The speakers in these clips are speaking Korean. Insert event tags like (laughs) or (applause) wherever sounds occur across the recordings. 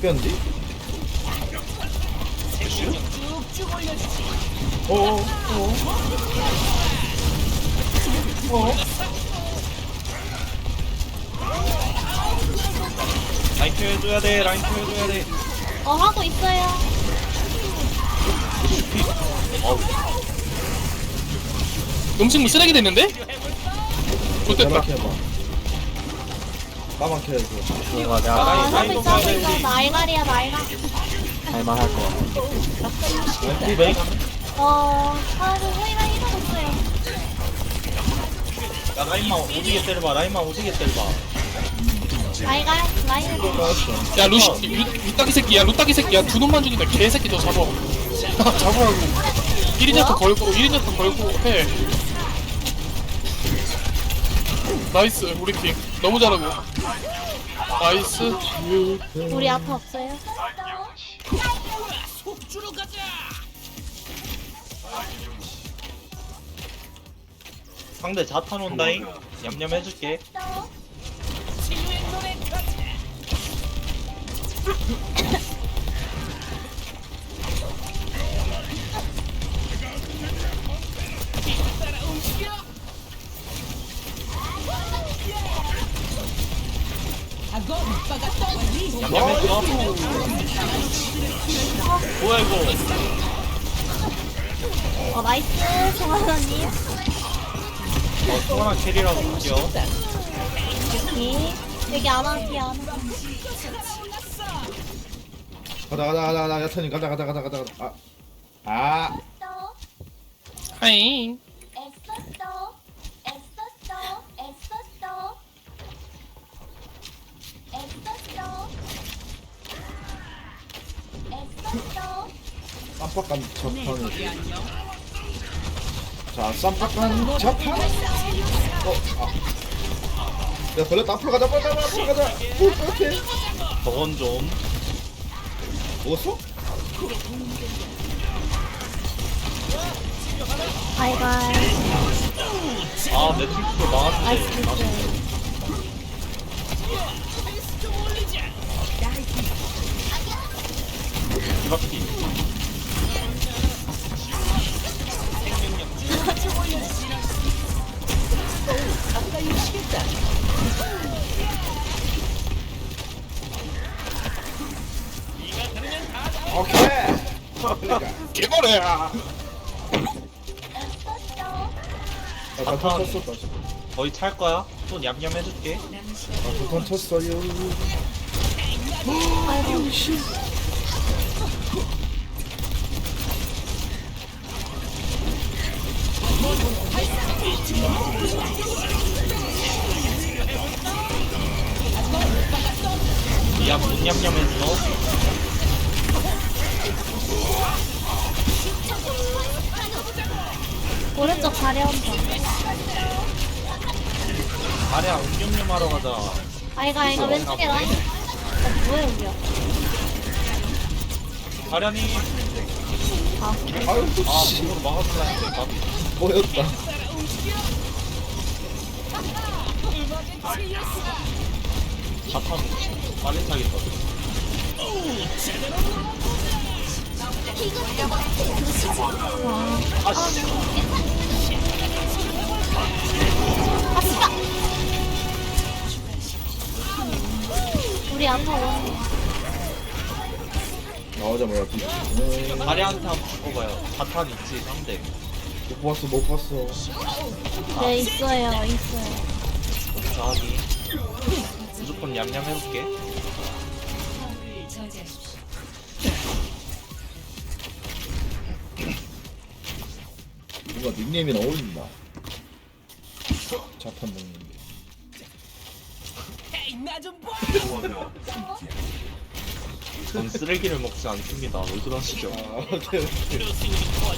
뺏겼는데? 어어 어어 어 어 라인 켜줘야 돼 라인 켜줘야 돼 어 하고 있어요. 어우 음식물 쓰레기 됐는데? 좋됐다 연락 해봐 나만 켜야지 뭔가 어 내가 있어. 되지. 나 알갈이야 나 알갈. 할만할 것 같아. 힐베 어 하고 호이가 이러었어요. 야 라인만 오지게 때려봐 라인만 오지게 때려봐 보고. 나왔어 야 루시 루, 루따기 새끼야 루따기 새끼야 두 놈만 죽인다 개새끼 저 잡아 (laughs) 잡으라고 1인자터 걸고 1인자터 걸고 해 나이스 우리 팀. 너무 잘하고. 나이스. 우리 아파 없어요? 상대 자탄 온다잉? 냠냠 해줄게 해줘 뭐야 이거 어 나이스 송하사님. 어 소원한 캐리라고 볼게요 오케이. 여기 안 하기 안 하. 가자 가자 가자 가자 야타님 가자 가자 가자 가자 가자 아 아. 하잉 쌈박간 자판이 자 쌈박간 자판 어? 아. 야 걸렸다 앞으로 가자 빨리 가자 앞으로 가자 오 빨리 저건 좀 먹었어? 알갈. 아, 매트릭스도 나이스 나왔는데. 나이스. 이바퀴. 오케이 개거래야 아, 자판 쳤어 다시 거의 찰 거야? 또 냠냠 해줄게. 아, 자판 쳤어요 아이고. 미야 못 냠냠 했어. 오른쪽 자리 온다. 아래야, 음냠냠 하러 가자. 아이가 이거 왼쪽에 라인. 어 뭐야 여기야? 아련이. 아 아유 아, 씨 몸으로 막았어. 나 뭐였다 자탄 빨리 차겠다. 아, 씨. 아 진짜. 우리 안타 원. 나오자마자 뒤 네. 아래한테 한번 바꿔봐요. 자탄 있지, 상대. 못 봤어 못 봤어 네 있어요 있어요. 자기. 무조건 냠냠 해볼게. 뭔가 닉네임이랑 어울린다 자판 먹는데 전 쓰레기를 먹지 않습니다. 왜 그러시죠? 아 오케이 오케이 아,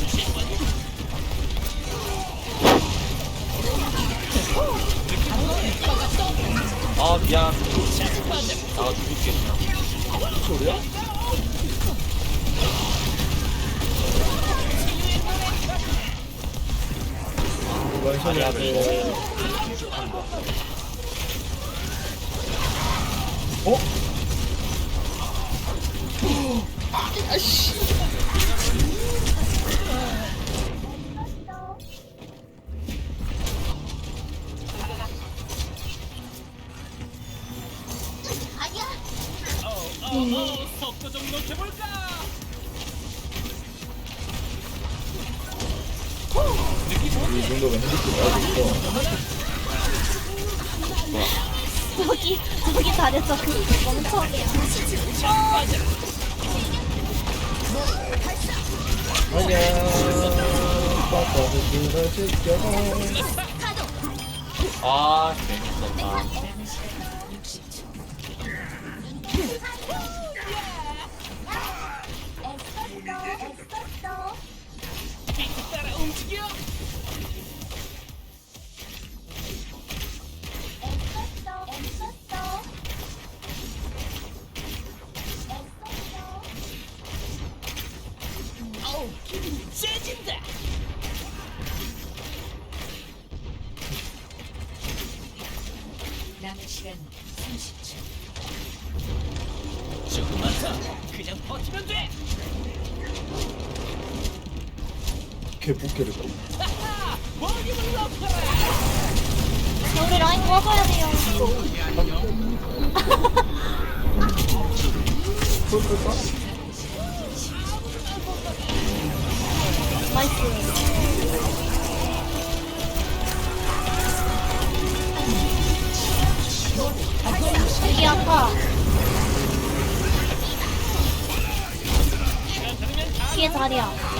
안녕 빠빠는 그러실겨 아 재밌었다. 개복개를 거 우리 라인 먹어야 돼요? 나이스. 여기 아까 뒤에 자리야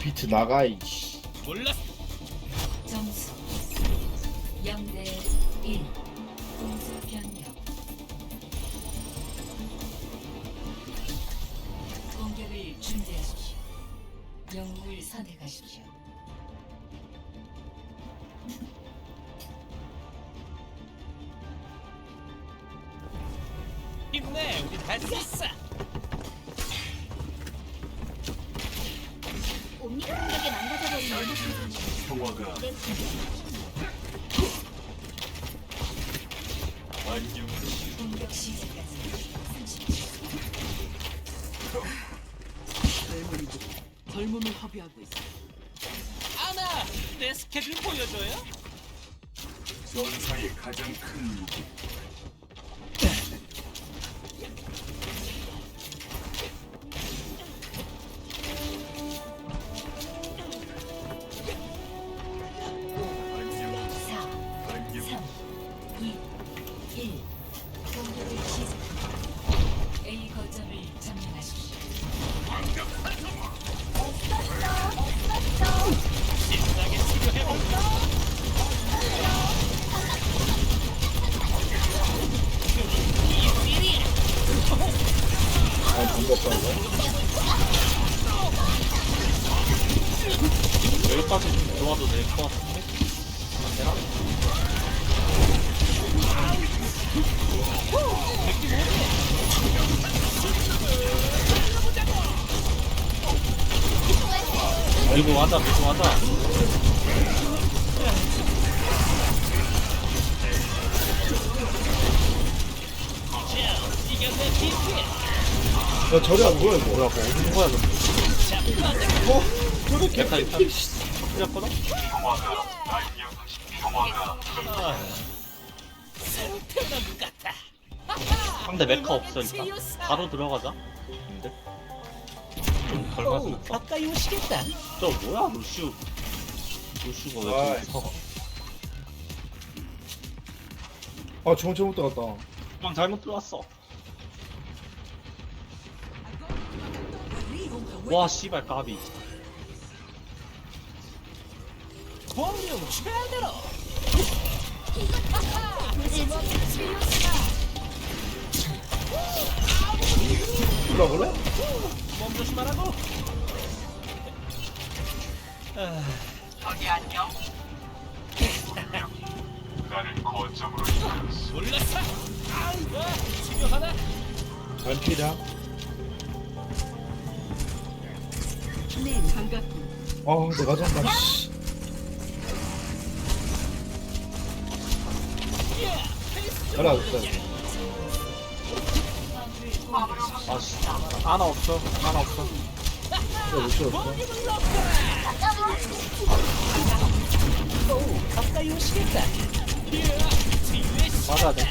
비트 나가 이씨 점수 0대 1. 공수 변경. 공격을 준비하십시오. 영웅을 선택하십시오. 힘내, 우리 할수 있어. 공격에 망가져버린 모든 공격 시작까지 30초. 젊음을 허비하고 있어. 아나, 내 스케줄 보여줘요? 사, 밀고 가자, 밀고 비트. 야 저리 안 보여 이거 뭐야, 뭐 어디는 거야, 너? 어? 개 메카 있다. 틀렸거든? 상대 메카 일단. 바로 들어가자. 근데? 좀 없어. 가까이 오시겠다. 저 뭐야, 루슈. 루슈가 왜 아이. 저기서. 아 저건 잘못 들어갔다 방 잘못 들어왔어. 와, 씨발, 까비. 볼륨 최대로. 들어볼래? 몸 조심하라고. 몰랐어. 아이고, 치료하나? 반피냐? 네, 반갑군. 아 내가 전다 씨. 하나 없어. 하나 없어. 가까이 오시겠다. 맞아야 돼.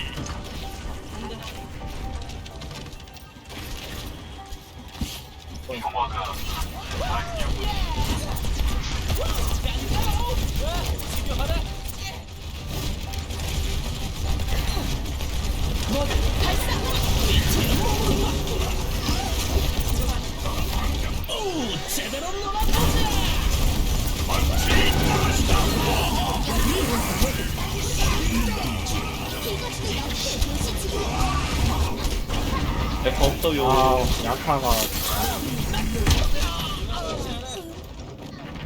아, 약화가.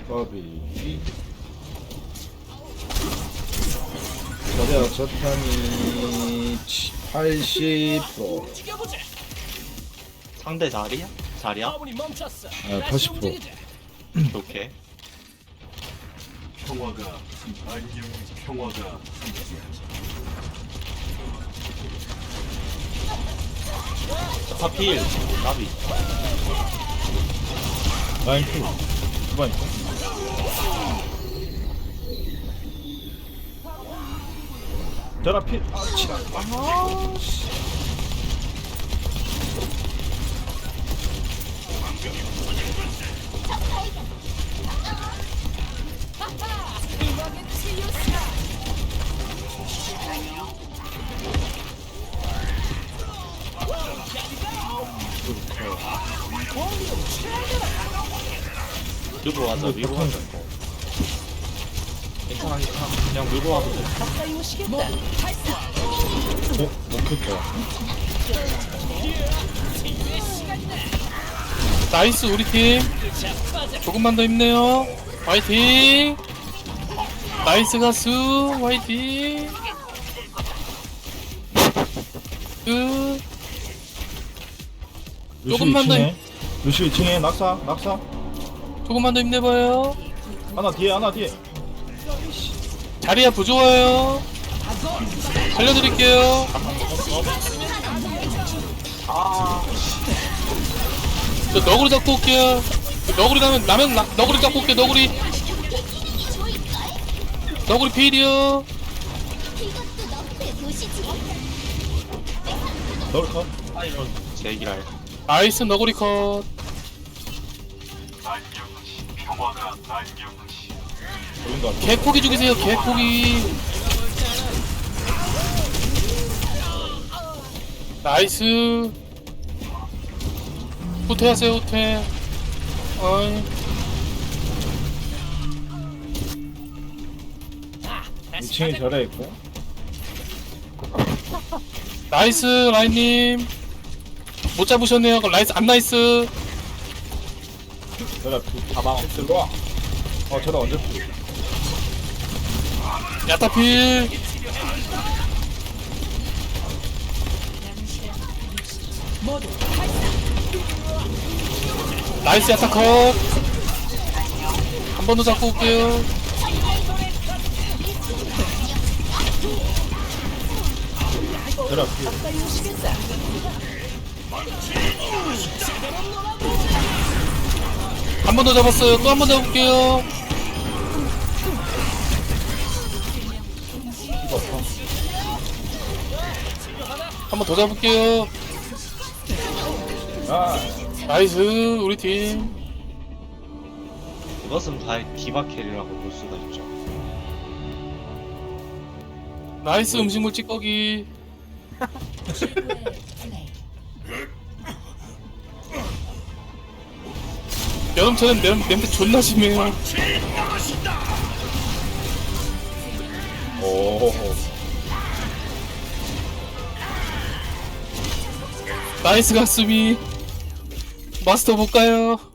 까비 자리야 저탄이 80% 죽여보자. 상대 자리야? 자리야? 아무리 멈췄어. 아, 다시 80%. 움직이자. 오케이 파필 나비. 라인 2 두번. 있고 자라 필. 아, 치라 아, 씨. 밀고 가자 밀고 가자 괜찮아 괜찮아 그냥 밀고 와도 돼 가까이 오시겠다. 어? 못했다 나이스 우리 팀. 조금만 더 힘내요. 화이팅. 나이스 가수 화이팅. 끝. 조금만 더 2층에 루시 2층에 낙사 낙사 조금만 더 힘내봐요. 하나 뒤에 하나 뒤에 자리야 부좋아요. 살려드릴게요. 저 너구리 잡고 올게요. 저 너구리 나면 라면 나, 너구리 잡고 올게요. 너구리. 너구리 필이요. 넣을 컷아 이런 제기랄 나이스 너구리 컷. 보인 개코기 죽이세요. 개코기. 나이스. 후퇴하세요. 후퇴. 어이. 2층에 자리에 있고 나이스 라인님. 못 잡으셨네요. 그럼 나이스 안 나이스. 자리야 필 가방 들고 와 어, 저라 언제 필 야타필. 나이스 야타 컷. 한 번 더 잡고 올게요. 가까이 오시겠다. 한 번 더 잡았어요. 또 한번 잡을게요. 한번 더 잡을게요. 아 나이스 우리 팀. 이것은 다 디바 캐리라고 볼 수가 있죠 나이스 음식물 찌꺼기. (laughs) 여름철엔 냄, 냄새 존나 심해요. 오 나이스 가스비. 마스터 볼까요?